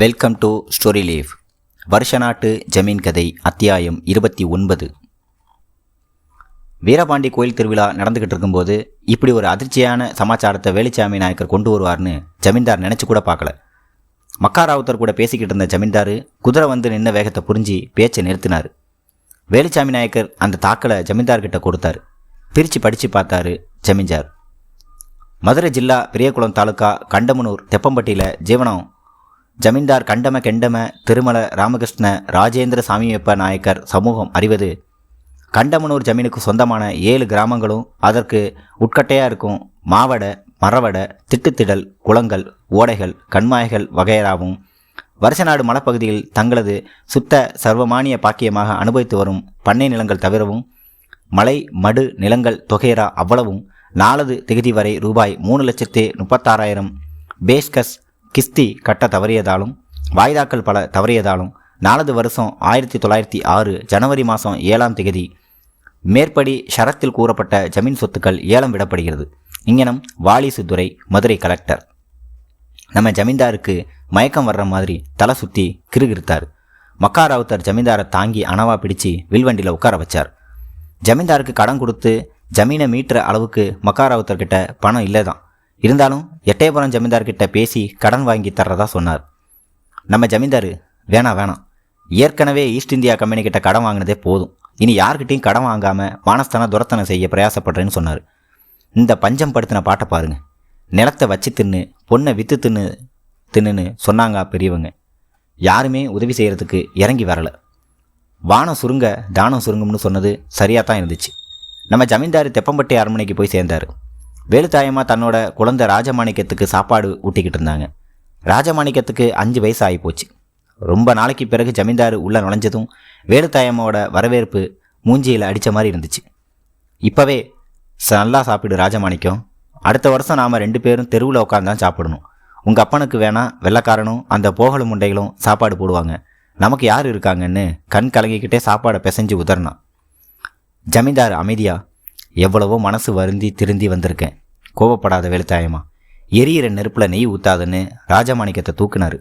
Welcome to story leave வருஷ நாட்டு ஜமீன் கதை அத்தியாயம் இருபத்தி ஒன்பது. வீரபாண்டி கோயில் திருவிழா நடந்துக்கிட்டு இருக்கும்போது இப்படி ஒரு அதிர்ச்சியான சமாச்சாரத்தை வேலுச்சாமி நாயக்கர் கொண்டு வருவார்னு ஜமீன்தார் நினச்சி கூட பார்க்கல. மக்காராவுத்தர் கூட பேசிக்கிட்டு இருந்த ஜமீன்தார் குதிரை வந்து நின்ன வேகத்தை புரிஞ்சு பேச்சை நிறுத்தினார். வேலுச்சாமி நாயக்கர் அந்த தாக்கலை ஜமீன்தார்கிட்ட கொடுத்தாரு. பிரித்து படித்து பார்த்தாரு ஜமீன்தார். மதுரை ஜில்லா பெரியகுளம் தாலுக்கா கண்டமனூர் தெப்பம்பட்டியில் ஜீவனம் ஜமீன்தார் கண்டம கெண்டம திருமல ராமகிருஷ்ண ராஜேந்திர சாமியப்ப நாயக்கர் சமூகம் அறிவது கண்டமனூர் ஜமீனுக்கு சொந்தமான ஏழு கிராமங்களும் அதற்கு உட்கட்டையாக இருக்கும் மாவட மரவட திட்டுத்திடல் குளங்கள் ஓடைகள் கண்மாய்கள் வகையராவும் வருஷநாடு மலைப்பகுதியில் தங்களது சுத்த சர்வமானிய பாக்கியமாக அனுபவித்து வரும் பண்ணை நிலங்கள் தவிரவும் மலை மடு நிலங்கள் தொகையரா அவ்வளவும் நாலது திகதி வரை ரூபாய் மூணு லட்சத்து முப்பத்தாறாயிரம் பேஸ்கஸ் கிஸ்தி கட்ட தவறியதாலும் வாய்தாக்கள் பல தவறியதாலும் நாலது வருஷம் ஆயிரத்தி தொள்ளாயிரத்தி ஆறு ஜனவரி மாதம் ஏழாம் திகதி மேற்படி ஷரத்தில் கூறப்பட்ட ஜமீன் சொத்துக்கள் ஏலம் விடப்படுகிறது. இங்கனம் வாலிசுத்துறை மதுரை கலெக்டர். நம்ம ஜமீன்தாருக்கு மயக்கம் வர்ற மாதிரி தலை சுற்றி கிறுகிறுத்தார் மக்காராவுத்தர் ஜமீன்தாரை தாங்கி அணவா பிடிச்சு வில்வண்டியில் உட்கார வச்சார். ஜமீன்தாருக்கு கடன் கொடுத்து ஜமீனை மீட்டுற அளவுக்கு மக்கா ராவுத்தர்கிட்ட பணம் இல்லை தான் இருந்தாலும் எட்டயபுரம் ஜமீன்தார்கிட்ட பேசி கடன் வாங்கி தர்றதா சொன்னார். நம்ம ஜமீன்தார் வேணாம் வேணாம். ஏற்கனவே ஈஸ்ட் இந்தியா கம்பெனி கிட்ட கடன் வாங்கினதே போதும். இனி யார்கிட்டையும் கடன் வாங்காமல் மானஸ்தான துரத்தனை செய்ய பிரயாசப்படுறேன்னு சொன்னார். இந்த பஞ்சம் படுத்தின பாட்டை பாருங்க. நிலத்தை வச்சு தின்னு பொண்ணை விற்று தின்னு தின்னுன்னு சொன்னாங்க பெரியவங்க. யாருமே உதவி செய்கிறதுக்கு இறங்கி வரலை. வானம் சுருங்க தானம் சுருங்கும்னு சொன்னது சரியாக தான் இருந்துச்சு. நம்ம ஜமீன்தார் தெப்பம்பட்டி அரண்மனைக்கு போய் சேர்ந்தார். வேலுத்தாயம்மா தன்னோட குழந்தை ராஜமாணிக்கத்துக்கு சாப்பாடு ஊட்டிக்கிட்டு இருந்தாங்க. ராஜமாணிக்கத்துக்கு அஞ்சு வயசு ஆகிப்போச்சு. ரொம்ப நாளைக்கு பிறகு ஜமீன்தார் உள்ளே நுழைஞ்சதும் வேலுத்தாயம்மாவோட வரவேற்பு மூஞ்சியில் அடித்த மாதிரி இருந்துச்சு. இப்போவே ச நல்லா சாப்பிடு ராஜமாணிக்கம். அடுத்த வருஷம் நாம் ரெண்டு பேரும் தெருவில் உட்காந்து தான் சாப்பிடணும். உங்கள் அப்பனுக்கு வேணால் வெள்ளைக்காரனும் அந்த போகலும் முண்டைகளும் சாப்பாடு போடுவாங்க. நமக்கு யார் இருக்காங்கன்னு கண் கலங்கிக்கிட்டே சாப்பாடை பிசைஞ்சு உதறினான் ஜமீன்தார் அமைதியா எவ்வளவோ மனசு வருந்தி திருந்தி வந்திருக்கேன். கோவப்படாத வெளுத்தாயமா எரியிற நெருப்பில் நெய் ஊத்தாதுன்னு ராஜமாணிக்கத்தை தூக்குனாரு.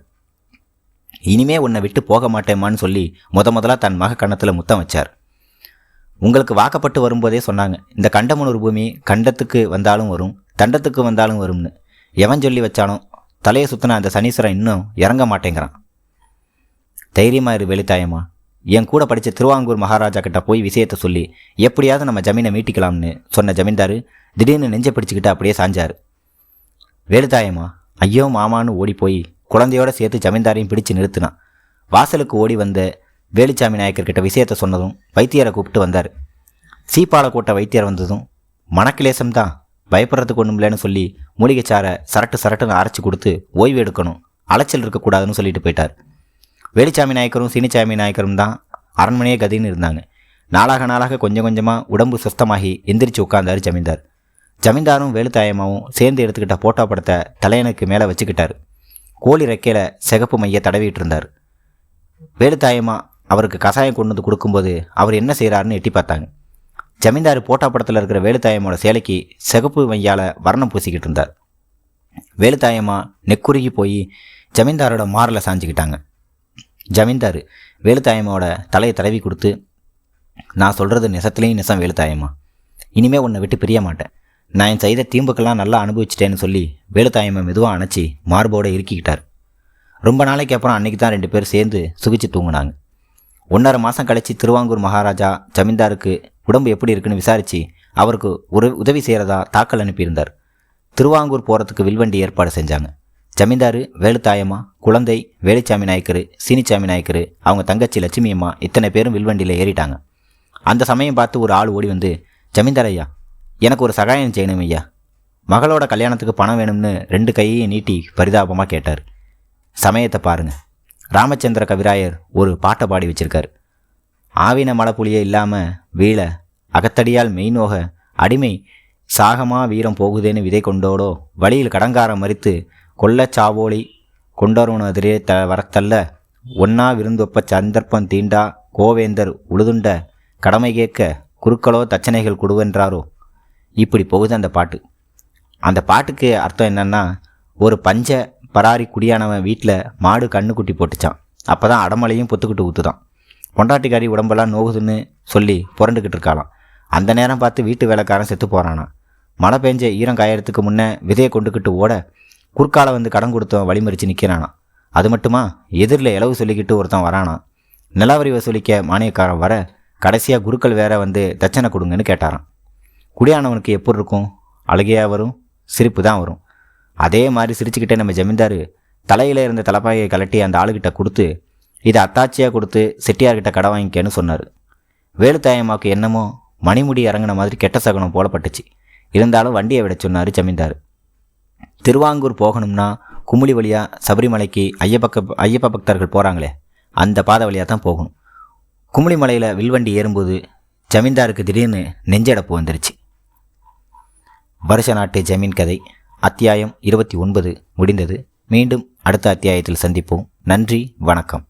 இனிமே உன்னை விட்டு போக மாட்டேம்மான்னு சொல்லி முத முதலாக தன் மக கண்ணத்தில் முத்தம் வச்சார். உங்களுக்கு வாக்கப்பட்டு வரும்போதே சொன்னாங்க இந்த கண்டமனூர் பூமி கண்டத்துக்கு வந்தாலும் வரும் தண்டத்துக்கு வந்தாலும் வரும்னு. எவன் சொல்லி வச்சானோ தலையை சுற்றின அந்த சனீஸ்வரன் இன்னும் இறங்க மாட்டேங்கிறான். தைரியமாக இரு வெளித்தாயம்மா என் கூட படித்த திருவாங்கூர் மகாராஜா கிட்ட போய் விஷயத்தை சொல்லி எப்படியாவது நம்ம ஜமீனை மீட்டிக்கலாம்னு சொன்ன ஜமீன்தார் திடீர்னு நெஞ்ச பிடிச்சிக்கிட்டு அப்படியே சாஞ்சார். வேலுதாயம்மா ஐயோ மாமான்னு ஓடி போய் குழந்தையோட சேர்த்து ஜமீன்தாரையும் பிடிச்சு நிறுத்தினான் வாசலுக்கு ஓடி வந்த வேலுச்சாமி நாயக்கர் விஷயத்த விஷயத்தை சொன்னதும் வைத்தியரை கூப்பிட்டு வந்தார். சீப்பாலை கூட்ட வைத்தியர் வந்ததும் மனக்கிலேசம் தான் பயப்படுறதுக்கு ஒன்றும் இல்லைன்னு சொல்லி மூலிகைச்சாரை சரட்டு சரட்டுன்னு அரைச்சி கொடுத்து ஓய்வு எடுக்கணும் அலைச்சல் இருக்கக்கூடாதுன்னு சொல்லிட்டு போயிட்டார். வேலுச்சாமி நாயக்கரும் சீனிச்சாமி நாயக்கரும் தான் அரண்மனையே கதின்னு இருந்தாங்க. நாளாக நாளாக கொஞ்சம் கொஞ்சமாக உடம்பு சுஸ்தமாகி எந்திரிச்சு உட்கார்ந்தார் ஜமீன்தார். ஜமீன்தாரும் வேலுத்தாயமாவும் சேர்ந்து எடுத்துக்கிட்ட போட்டோ படத்தை தலையனுக்கு மேலே வச்சுக்கிட்டார். கோழி ரெக்கையில் சிகப்பு மைய தடவிட்டு இருந்தார் வேலுத்தாயமா அவருக்கு கசாயம் கொண்டு வந்து கொடுக்கும்போது அவர் என்ன செய்கிறாருன்னு எட்டி பார்த்தாங்க. ஜமீன்தார் போட்டோ படத்தில் இருக்கிற வேலுத்தாயமோட சேலைக்கு சிகப்பு மையால் வர்ணம் பூசிக்கிட்டு இருந்தார். வேலுத்தாயம்மா நெக்குருகி போய் ஜமீன்தாரோட மாரில் சாஞ்சிக்கிட்டாங்க. ஜமீன்தார் வேலுத்தாயம்மாவோட தலையை தடவி கொடுத்து நான் சொல்கிறது நெசத்துலேயும் நெசம் வேலுத்தாயம்மா. இனிமேல் உன்னை விட்டு பிரிய மாட்டேன். நான் என் செய்த தீம்புக்கெல்லாம் நல்லா அனுபவிச்சிட்டேன்னு சொல்லி வேலுத்தாயம்மா மெதுவாக அணைச்சி மார்போடு இறுக்கிக்கிட்டார். ரொம்ப நாளைக்கு அப்புறம் அன்றைக்கி தான் ரெண்டு பேரும் சேர்ந்து சுகிச்சு தூங்கினாங்க. ஒன்றரை மாதம் கழித்து திருவாங்கூர் மகாராஜா ஜமீன்தாருக்கு உடம்பு எப்படி இருக்குன்னு விசாரித்து அவருக்கு ஒரு உதவி செய்கிறதா தாக்கல் அனுப்பியிருந்தார். திருவாங்கூர் போகிறதுக்கு வில்வண்டி ஏற்பாடு செஞ்சாங்க. ஜமீன்தாரு வேலுத்தாயம்மா குழந்தை வேலுச்சாமி நாயக்கர் சீனிச்சாமி நாயக்கர் அவங்க தங்கச்சி லட்சுமி அம்மா இத்தனை பேரும் வில்வண்டியில் ஏறிட்டாங்க. அந்த சமயம் பார்த்து ஒரு ஆள் ஓடி வந்து ஜமீன்தார் ஐயா எனக்கு ஒரு சகாயம் செய்யணும் ஐயா. மகளோட கல்யாணத்துக்கு பணம் வேணும்னு ரெண்டு கையையும் நீட்டி பரிதாபமாக கேட்டார். சமயத்தை பாருங்கள் ராமச்சந்திர கவிராயர் ஒரு பாட்டை பாடி வச்சிருக்கார். ஆவின மலைப்புலியே இல்லாமல் வீழ அகத்தடியால் மெய்நோக அடிமை சாகமா வீரம் போகுதேன்னு விதை கொண்டோடோ வழியில் கடங்காரம் மறித்து கொல்லச் சாவோலி கொண்டருணதிரே த வரத்தல்ல. ஒன்னா விருந்தொப்ப சந்தர்ப்பம் தீண்டா கோவேந்தர் உழுதுண்ட கடமை கேட்க குருக்களோ தச்சனைகள் கொடுவென்றாரோ? இப்படி போகுது அந்த பாட்டு. அந்த பாட்டுக்கு அர்த்தம் என்னன்னா ஒரு பஞ்ச பராரி குடியானவன் வீட்டில் மாடு கண்ணு குட்டி போட்டுச்சான். அப்போ தான் அடமலையும் பொத்துக்கிட்டு ஊற்றுதான் பொண்டாட்டிக்காரி உடம்பெல்லாம் நோகுதுன்னு சொல்லி புரண்டுக்கிட்டு இருக்காளாம். அந்த நேரம் பார்த்து வீட்டு வேலைக்காரன் செத்து போகிறானா மழை பெஞ்ச ஈரம் காயறதுக்கு முன்னே விதையை கொண்டுக்கிட்டு ஓட குறுக்கால வந்து கடன் கொடுத்தவன் வழிமறித்து நிற்கிறானா அது மட்டுமா? எதிரில் இளவு சொல்லிக்கிட்டு ஒருத்தன் வரானா? நிலவரி வசூலிக்க மானியக்காரன் வர கடைசியாக குருக்கள் வேற வந்து தட்சணை கொடுங்கன்னு கேட்டாரான் குடியானவனுக்கு எப்படி இருக்கும்? அழுகையாக வரும்? சிரிப்பு தான் வரும். அதே மாதிரி சிரிச்சுக்கிட்டே நம்ம ஜமீன்தார் தலையில் இருந்த தலைப்பாயை கலட்டி அந்த ஆளுகிட்ட கொடுத்து இதை அத்தாட்சியாக கொடுத்து செட்டியார்கிட்ட கடை வாங்கிக்கன்னு சொன்னார். வேலுத்தாயம்மாவுக்கு என்னமோ மணிமுடி இறங்கின மாதிரி கெட்ட சகுனம் போலப்பட்டுச்சு. இருந்தாலும் வண்டியை விட சொன்னார் ஜமீன்தார். திருவாங்கூர் போகணும்னா குமுளி வழியாக சபரிமலைக்கு ஐயப்பக்க ஐயப்ப பக்தர்கள் போகிறாங்களே அந்த பாதை வழியாக தான் போகணும். குமுளி மலையில் வில்வண்டி ஏறும்போது ஜமீன்தாருக்கு திடீர்னு நெஞ்சடப்பு வந்துருச்சு. வருஷ நாட்டு ஜமீன் கதை அத்தியாயம் இருபத்தி ஒன்பது முடிந்தது. மீண்டும் அடுத்த அத்தியாயத்தில் சந்திப்போம். நன்றி வணக்கம்.